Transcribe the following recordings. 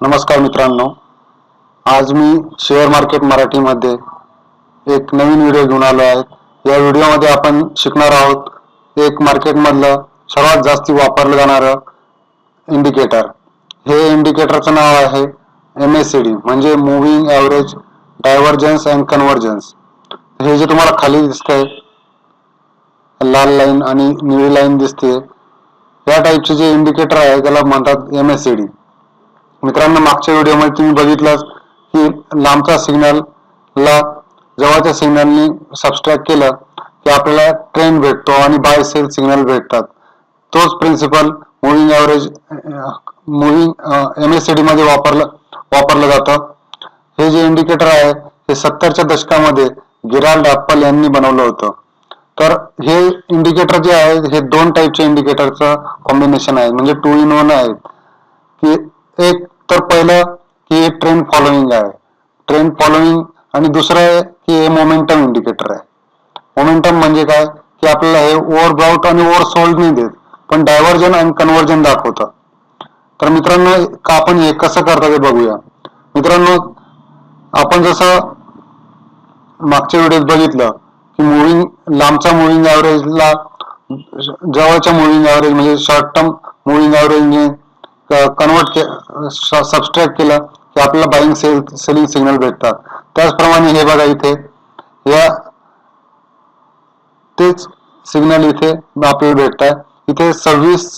नमस्कार मित्रांनो. आज मी शेअर मार्केट मराठीमध्ये एक नवीन व्हिडिओ घेऊन आलो आहे. या व्हिडिओमध्ये आपण शिकणार आहोत एक मार्केटमधलं सर्वात जास्ती वापरलं जाणारं इंडिकेटर हे इंडिकेटरचं नाव आहे एम एस सी डी म्हणजे moving average divergence and convergence हे जे तुम्हाला खाली दिसतंय लाल लाईन आणि निळी लाईन दिसते या टाईपचे जे इंडिकेटर आहे त्याला म्हणतात एम एस सी डी मित्रांनो मागच्या व्हिडिओमध्ये तुम्ही बघितलं की लांबचा सिग्नल ला जवळच्या सिग्नलनी सबस्ट्रॅक्ट केलं की आपल्याला ट्रेन भेटतो आणि बाय सेल सिग्नल भेटतात. तोच principle moving average moving M S C D मध्ये वापरलं वापरलं जातं. हे जे इंडिकेटर आहे हे सत्तरच्या दशकामध्ये गिराल्ड अप्पल यांनी बनवलं होतं. तर हे इंडिकेटर जे आहे हे दोन टाईपचे इंडिकेटरचं कॉम्बिनेशन आहे. म्हणजे टू इन वन आहे की एक तर पहिलं की एक ट्रेंड फॉलोइंग आहे. ट्रेंड फॉलोइंग आणि दुसरं आहे की हे मोमेंटम इंडिकेटर आहे. मोमेंटम म्हणजे काय? की आपल्याला हे ओव्हर ब्राउट आणि ओव्हर सोल्ड नाही देत पण डायव्हर्जन आणि कन्व्हर्जन दाखवतं. तर मित्रांनो का आपण हे कसं करता ते बघूया. मित्रांनो आपण जसं मागच्या व्हिडिओत बघितलं की मुव्हिंग लांबचा मुव्हिंग ॲव्हरेजला जवळच्या मुव्हिंग ॲव्हरेज म्हणजे शॉर्ट टर्म मुव्हिंग ॲव्हरेजने कन्वर्ट के सबस्ट्रॅक्ट केलं की आपल्याला बाईंग सेल सेलिंग सिग्नल भेटतात. त्याचप्रमाणे हे बघा इथे. या तेच सिग्नल इथे आपल्याला भेटत आहे इथे सव्वीस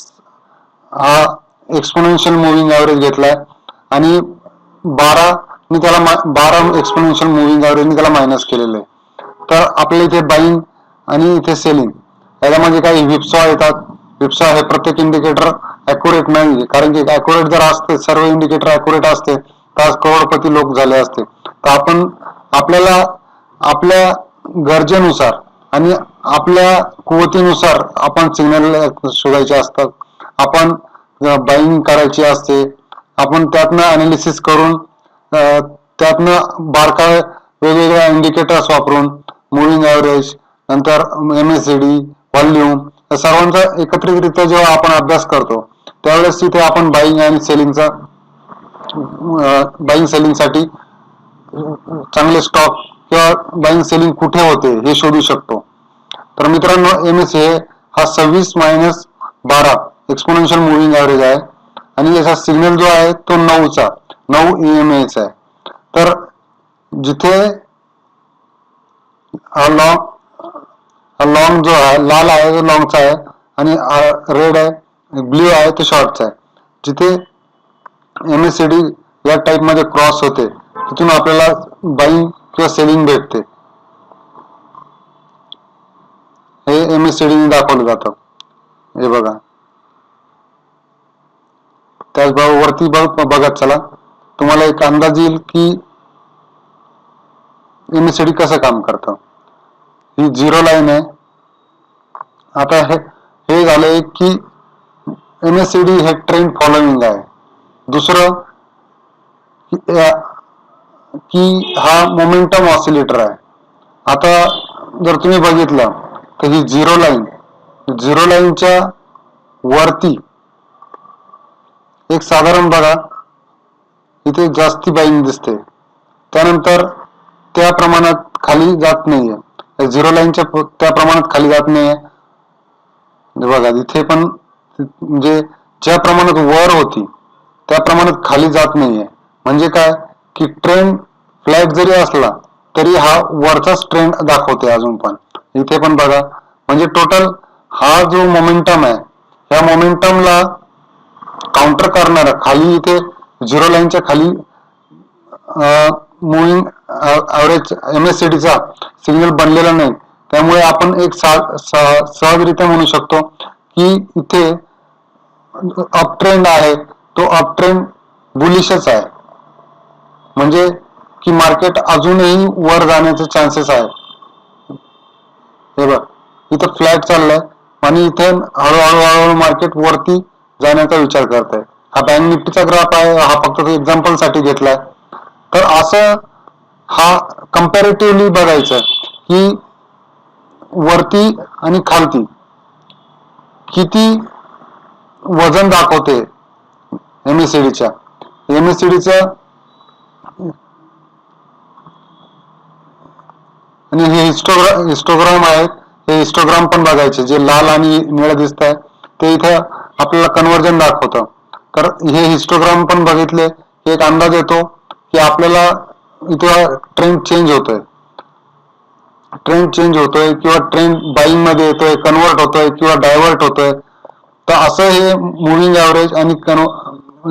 हा एक्सपोनेन्शियल मुव्हिंग ॲव्हरेज घेतलाय. आणि बारा मी त्याला बारा एक्सपोनेन्शियल मुव्हिंग ॲव्हरेजने त्याला मायनस केलेलं आहे. तर आपल्या इथे बाईंग आणि इथे सेलिंग याच्यामध्ये काही विप्सॉ येतात. विप्सॉ हे प्रत्येक इंडिकेटर अॅक्युरेट नाही. कारण की अॅक्युरेट जर असते सर्व इंडिकेटर अॅक्युरेट असते तर आज करोडपती लोक झाले असते. तर आपण आपल्याला आपल्या गरजेनुसार आणि आपल्या कुवतीनुसार आपण सिग्नल शोधायचे असतात. आपण बाईंग करायची असते. आपण त्यातनं अनालिसिस करून त्यातनं बारकावे वेगवेगळ्या इंडिकेटर्स वापरून मुव्हिंग ॲव्हरेज नंतर M S C D volume या सर्वांचा एकत्रितरित्या जेव्हा आपण अभ्यास करतो त्यावेळेस तिथे आपण बाईंग आणि सेलिंगचा बाईंग सेलिंगसाठी चांगले स्टॉक किंवा बाईंग सेलिंग कुठे होते हे शोधू शकतो. तर मित्रांनो एम एस ए हा सव्वीस मायनस बारा एक्सपोनेन्शियल मुव्हिंग ॲव्हरेज आहे. आणि याचा सिग्नल जो आहे तो नऊचा नऊ ई एम एच आहे. तर जिथे हा लॉंग हा लॉंग जो आहे लाल आहे तो लॉंगचा आहे आणि रेड आहे ब्ल्यू आहे तो शॉर्टचा आहे. जिथे एम एस सी डी या टाईपमध्ये क्रॉस होते तिथून आपल्याला बाईंग किंवा सेलिंग भेटते. हे एम एस सी डी दाखवलं जातं. हे बघा. त्याचबरोबर वरती बघत चला. तुम्हाला एक अंदाज येईल की एम एस सी डी कसं काम करतं. ही झिरो लाईन आहे. आता हे हे झालंय की एम एस सी डी हे ट्रेंड फॉलोइंग आहे. दुसरं की हा मोमेंटम ऑसिलेटर आहे. आता जर तुम्ही बघितलं तर ही झिरो लाईन झिरो लाईनच्या वरती एक साधारण बघा इथे जास्ती बाईंग दिसते. त्यानंतर त्या प्रमाणात खाली जात नाहीये. झिरो लाईनच्या त्या प्रमाणात खाली जात नाहीये. बघा इथे पण म्हणजे ज्या प्रमाणात वर होती त्या प्रमाणात खाली जात नाहीये. म्हणजे काय? की ट्रेंड फ्लॅट जरी असला तरी हा वरचाच ट्रेंड दाखवते अजून पण. इथे पण बघा. म्हणजे टोटल हा जो मोमेंटम आहे या मोमेंटमला काउंटर करणारा खाली इथे झिरो लाईनच्या खाली moving average M S C signal बनलेला नाही. त्यामुळे आपण एक सा- सहजरित्या म्हणू शकतो की इथे अप ट्रेंड आहे तो अप ट्रेंड बुलिशच आहे. म्हणजे की मार्केट अजूनही वर जाण्याचे चान्सेस आहे हे बघ इथं फ्लॅट चाललाय आणि इथे हळूहळू हळूहळू मार्केट वरती जाण्याचा विचार करत आहे हा बँक निफ्टीचा ग्राफ आहे हा फक्त एक्झाम्पलसाठी घेतलाय. तर असं हा कम्पॅरेटिव्हली बघायचं की वरती आणि खालती किती वजन दाखवते एम एस च्या. आणि हे हिस्टोग्राम हिस्टोग्राम आहेत हे हिस्टोग्राम पण बघायचे. जे लाल आणि निळं दिसत आहे ते इथं आपल्याला कन्वर्जन दाखवतं. तर हे हिस्टोग्राम पण बघितले. एक अंदाज येतो की आपल्याला इथं ट्रेंड चेंज होतोय. ट्रेंड चेंज होतोय किंवा ट्रेंड बाईंगमध्ये येतोय कन्वर्ट होतोय किंवा डायव्हर्ट होतोय. तर असं हे मुव्हिंग ऍव्हरेज आणि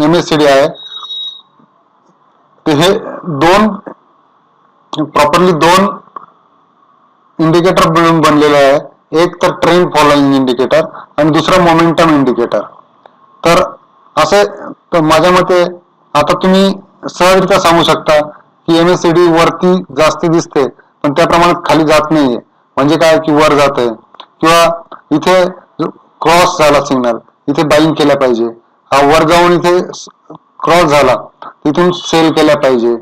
एम एस सी डी आहे. हे दोन प्रॉपरली दोन इंडिकेटर मिळून बनलेलं आहे. एक तर ट्रेंड फॉलोइंग इंडिकेटर आणि दुसरं मोमेंटम इंडिकेटर तर असे माझ्या मते आता तुम्ही सहजरित्या सांगू शकता की एम एस सी डी वरती जास्ती दिसते पण त्या प्रमाणात खाली जात नाहीये. म्हणजे काय? की वर जात आहे किंवा इथे क्रॉस झाला सिग्नल इथे बाईंग केल्या पाहिजे. हा वर जाऊन इथे क्रॉस झाला. तिथून सेल केल्या पाहिजे.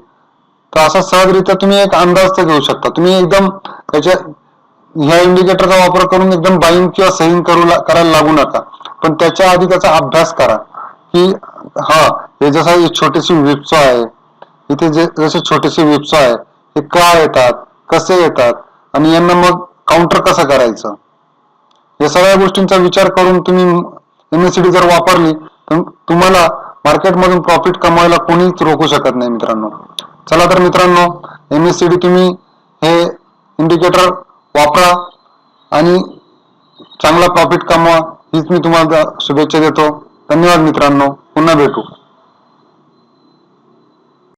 तर असा सहजरित्या तुम्ही एक अंदाज तर घेऊ शकता. तुम्ही एकदम त्याच्या ह्या इंडिकेटरचा वापर करून एकदम बाईंग किंवा सेलिंग करू ला- करायला लागू नका. पण त्याच्या आधी त्याचा अभ्यास करा. की हा हे जसा छोटीशी विप्सो आहे इथे जे जसे छोटेसे विप्सो आहे हे का येतात कसे येतात आणि यांना मग काउंटर कसं करायचं? या सगळ्या गोष्टींचा विचार करून तुम्ही एमएससीडी जर वापरली तर तुम्हाला मार्केटमधून प्रॉफिट कमवायला कोणीच रोखू शकत नाही मित्रांनो. चला तर मित्रांनो एमएससीडी तुम्ही हे इंडिकेटर वापरा आणि चांगला प्रॉफिट कमवा हीच मी तुम्हाला शुभेच्छा देतो. धन्यवाद मित्रांनो पुन्हा भेटू.